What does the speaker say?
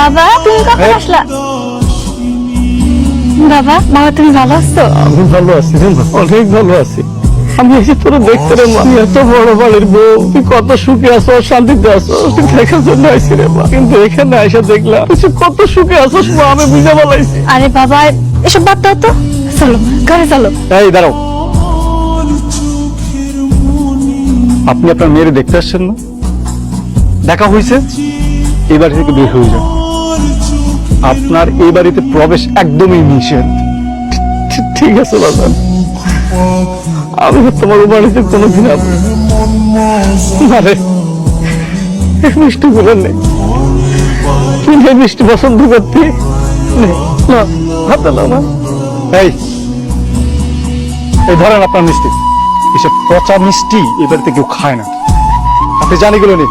বাবা তুমি কখন আসলা? বাবা বাবা তুমি ভালো আছো? আমি ভালো আছি অনেক ভালো আছি। আমি এসে তোরা দেখতে রে মা এত বড় বাড়ির বউ তুই কত সুখে আছো শান্তিতে আছো তুই দেখার জন্য আইসি রে মা। কিন্তু এখানে এসে দেখলাম তুই কত সুখে আছো মা আমি বুঝে বলাইছি আরে বাবা এসব বাদ দাও তো। চলো ঘরে চলো। এই দাঁড়াও। আপনি আপনার মেয়ের দেখতে আসছেন না? দেখা হয়েছে এবার থেকে বের হয়ে যান। আপনার এই বাড়িতে প্রবেশ একদমই নিষেধ। ঠিক- আছে বাবা আমি তোমার বাড়িতে কোনোদিন আসব না রে, এই মিষ্টি গুলো নেই যে মিষ্টি পছন্দ করতে না, হাতে না এই এই ধরেন আপনার মিষ্টি। এসব পচা মিষ্টি এ বাড়িতে কেউ খায় না। আপনি জানি গুলো নেই